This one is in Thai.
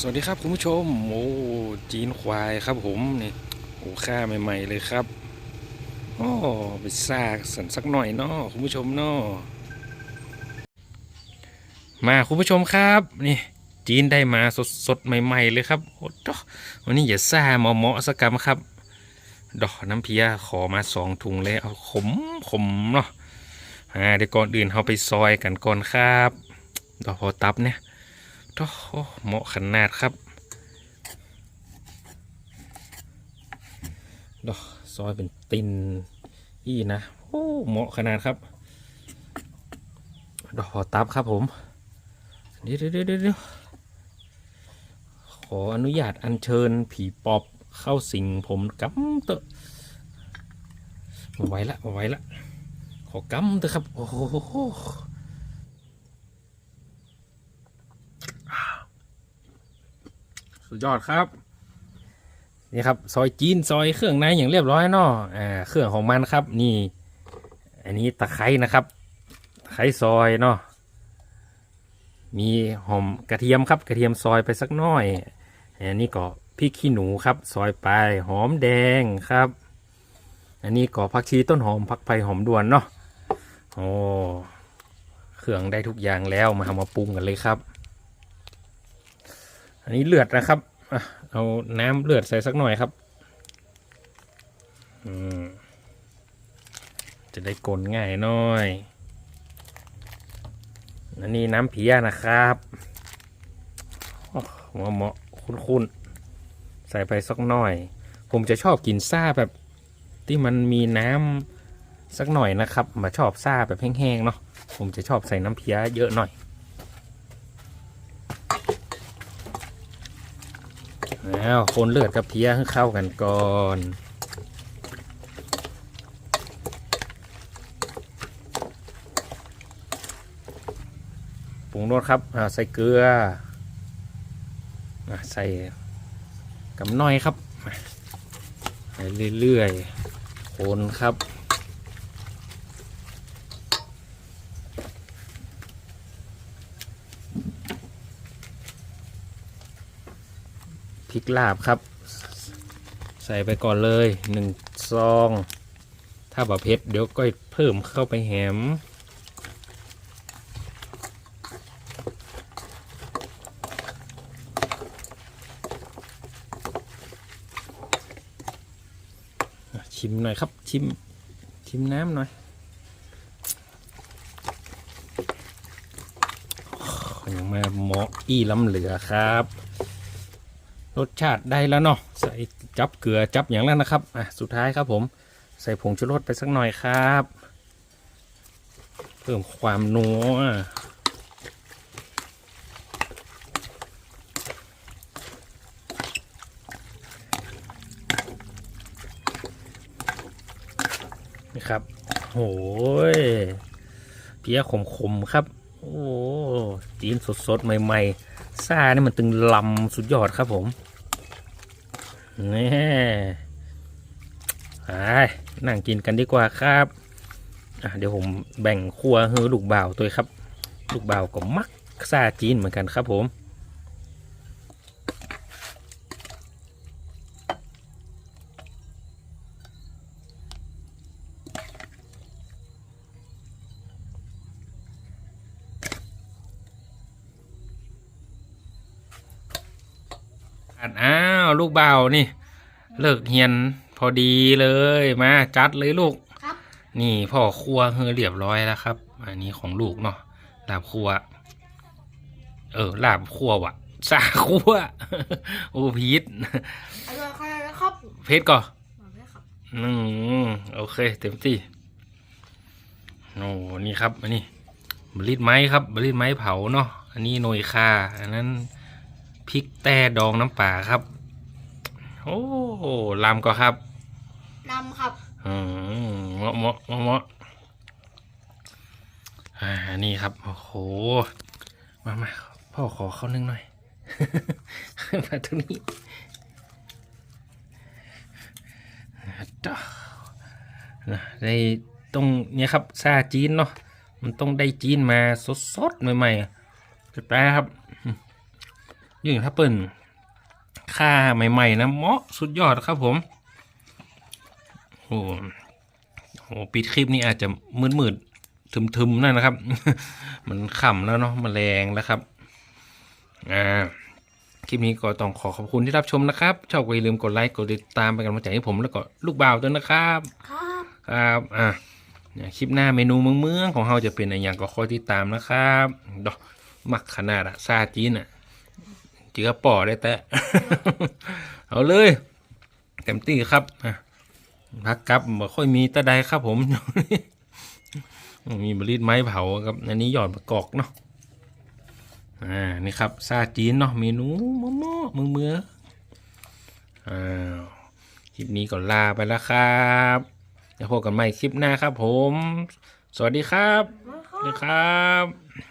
สวัสดีครับคุณผู้ชมโอ้จีนควายครับผมนี่โอ้ค่าใหม่ ๆ เลยครับโอ้ไปซากสันสักหน่อยเนาะคุณผู้ชมเนาะมาคุณผู้ชมครับนี่จีนได้มาสดๆใหม่ ๆ เลยครับโอ้ดวันนี้อย่าซ่าเหมาะเหมาะๆสักกรรมครับ ดอกน้ำเพียขอมาสองถุงเลยเอาขมขมเนาะอ่าเดี๋ยวก่อนอื่นเราไปซอยกันก่อนครับ ดอกพอตับเนี่ย โอ้โหเหมาะขนาดครับดอกซอยเป็นตินอีนะโอ้เหมาะขนาดครับ ดอกพอตับครับผมเดี๋ยวเดี๋ยวเดี๋ยวขออนุญาตอัญเชิญผีปอบเข้าสิงผมกำเตอะมาไว้ละมาไว้ละขอกำเตอะครับ โอ้โห สุดยอดครับ นี่ครับ ซอยจีนซอยเครื่องในอย่างเรียบร้อยเนาะอ่าเครื่องของมันครับนี่ อันนี้ตะไคร้นะครับตะไคร้ซอยเนาะมีหอมกระเทียมครับกระเทียมซอยไปสักน้อยอันนี้ก็พริกขี้หนูครับ ซอยไปหอมแดงครับ อันนี้ก็ผักชีต้นหอมผักไผ่หอมด่วนเนาะโอ้เครื่องได้ทุกอย่างแล้วมาทำมาปรุงกันเลยครับ อันนี้เลือดนะครับอเอาน้ำเลือดใส่สักหน่อยครับอืมจะได้กลนง่ายหน่อยอันนี้น้ำเพียนะครับโอ้เหมาะเหมาะคุ้นๆ ใส่ไปสักหน่อย ผมจะชอบกินซาแบบที่มันมีน้ำสักหน่อยนะครับ มาชอบซาแบบแห้งๆเนาะผมจะชอบใส่น้ำเพียเยอะหน่อย แล้วคนเลือดกับเพียให้เข้ากันก่อนปรุงรสครับใส่เกลือใส่กำน้อยครับไปเรื่อยๆ คนครับ พริกลาบครับ ใส่ไปก่อนเลยหนึ่งซอง ถ้าบะเพ็ดเดี๋ยวก็เพิ่มเข้าไปแหมชิมหน่อยครับชิมชิมน้ำหน่อยอยังมาเหมาะอี้ล้ำเหลือครับ รสชาติได้แล้วเนาะใส่จับเกลือจับอย่างนั้นนะครับอะสุดท้ายครับผมใส่ผงชูรสไปสักหน่อยครับ เพิ่มความนัวนี่ครับโหยเพี้ยขมๆครับ โอ้จีนสดๆ ใหม่ ๆ ซ่านี่มันตึงลำสุดยอดครับผม นี่ไปนั่งกินกันดีกว่าครับเดี๋ยวผมแบ่งครัวเฮือลูกบ่าวตัวครับ ลูกบ่าวก็มักซาจีนเหมือนกันครับผม นอ้าวลูกเบาวนี่ เลิกเฮียนพอดีเลยมาจัดเลยลูก ครับ นี่พ่อครัวเฮอเรียบร้อยแล้วครับ อันนี้ของลูกเนาะลาบครัว เออลาบครัววะสาครัวโอ้พีทอร่อยขนาดนะครับเพชรก่อนอร่อยครับอืมโอเค เต็มที่โอ้นี่ครับ อันนี้บริดไม้ครับบริดไม้เผาเนาะอันนี้โนยคาอันนั้น พริกแต่ดองน้ำปลาครับ โอ้ลำก็ครับนำครับอืมเหมาะเหมาะเหมาะเหมาะอ่านี่ครับโอ้โหมามาพ่อขอเข้านึ่งหน่อยมาตรงนี้จ้านะได้ตรงเนี้ยครับซาจีนเนาะมันต้องได้จีนมาสดๆใหม่ๆสุดแปรครับ ยิ่งถ้าเปิ่นค่าใหม่ ๆ นะเหมาะสุดยอดครับผม โอ้โหปิดคลิปนี้อาจจะมืดๆทึมๆหนั่นนะครับ มันขำแล้วเนาะแมลงแล้วครับ อ่าคลิปนี้ก็ต้องขอขอบคุณที่รับชมนะครับ ชอบก็อย่าลืมกดไลค์กดติดตามเป็นกำลังใจให้ผมแล้วก็ลูกบ่าวด้วยนะครับ ครับครับอะเนี่ยคลิปหน้าเมนูเมืองๆของเราจะเป็นอะไรอย่างก็คอยติดตามนะครับดอกมักขนาดอะซาจีนอะเจือป่อได้แต่เอาเลยเต็มที่ครับอะพักกับบ่ค่อยมีแตะใดครับผม มีบรีดไม้เผาครับอันนี้หยอดประกอกเนาะอ่านี่ครับซาจีนเนาะเมนูมะม่อมือเมือๆอ้าวคลิปนี้ก็ลาไปแล้วครับแล้วพบกันใหม่คลิปหน้าครับผม สวัสดีครับมาคสรับวัสดีครับ